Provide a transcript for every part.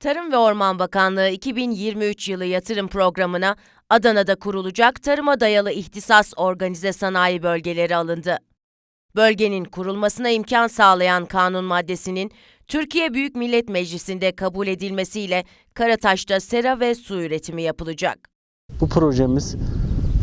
Tarım ve Orman Bakanlığı 2023 yılı yatırım programına Adana'da kurulacak tarıma dayalı ihtisas organize sanayi bölgeleri alındı. Bölgenin kurulmasına imkan sağlayan kanun maddesinin Türkiye Büyük Millet Meclisi'nde kabul edilmesiyle Karataş'ta sera ve su üretimi yapılacak. Bu projemiz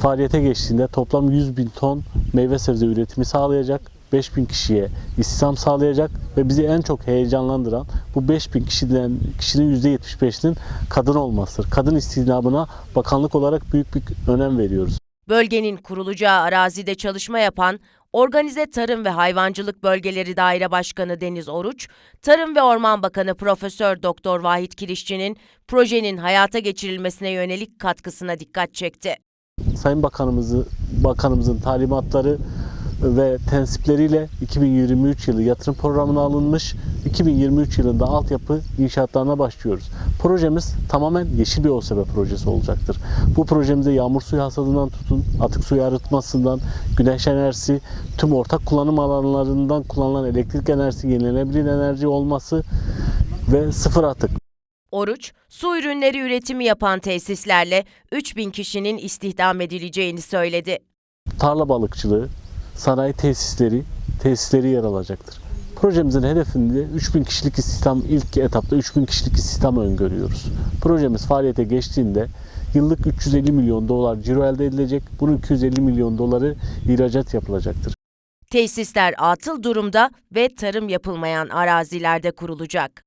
faaliyete geçtiğinde toplam 100 bin ton meyve sebze üretimi sağlayacak, 5 bin kişiye istihdam sağlayacak ve bizi en çok heyecanlandıran bu 5 bin kişiden kişinin %75'inin kadın olmasıdır. Kadın istihdamına bakanlık olarak büyük bir önem veriyoruz. Bölgenin kurulacağı arazide çalışma yapan Organize Tarım ve Hayvancılık Bölgeleri Daire Başkanı Deniz Oruç, Tarım ve Orman Bakanı Profesör Doktor Vahit Kirişçi'nin projenin hayata geçirilmesine yönelik katkısına dikkat çekti. Sayın Bakanımızı, Bakanımızın talimatları ve tensipleriyle 2023 yılı yatırım programına alınmış. 2023 yılında altyapı inşaatlarına başlıyoruz. Projemiz tamamen yeşil bir OSB projesi olacaktır. Bu projemizde yağmur suyu hasadından tutun, atık suyu arıtmasından, güneş enerjisi, tüm ortak kullanım alanlarından kullanılan elektrik enerjisi, yenilenebilir enerji olması ve sıfır atık. Oruç, su ürünleri üretimi yapan tesislerle 3000 kişinin istihdam edileceğini söyledi. tarla balıkçılığı, sanayi tesisleri, tesisleri yer alacaktır. Projemizin hedefinde 3000 kişilik istihdam ilk etapta 3000 kişilik istihdam öngörüyoruz. Projemiz faaliyete geçtiğinde yıllık 350 milyon dolar ciro elde edilecek. Bunun 250 milyon doları ihracat yapılacaktır. Tesisler atıl durumda ve tarım yapılmayan arazilerde kurulacak.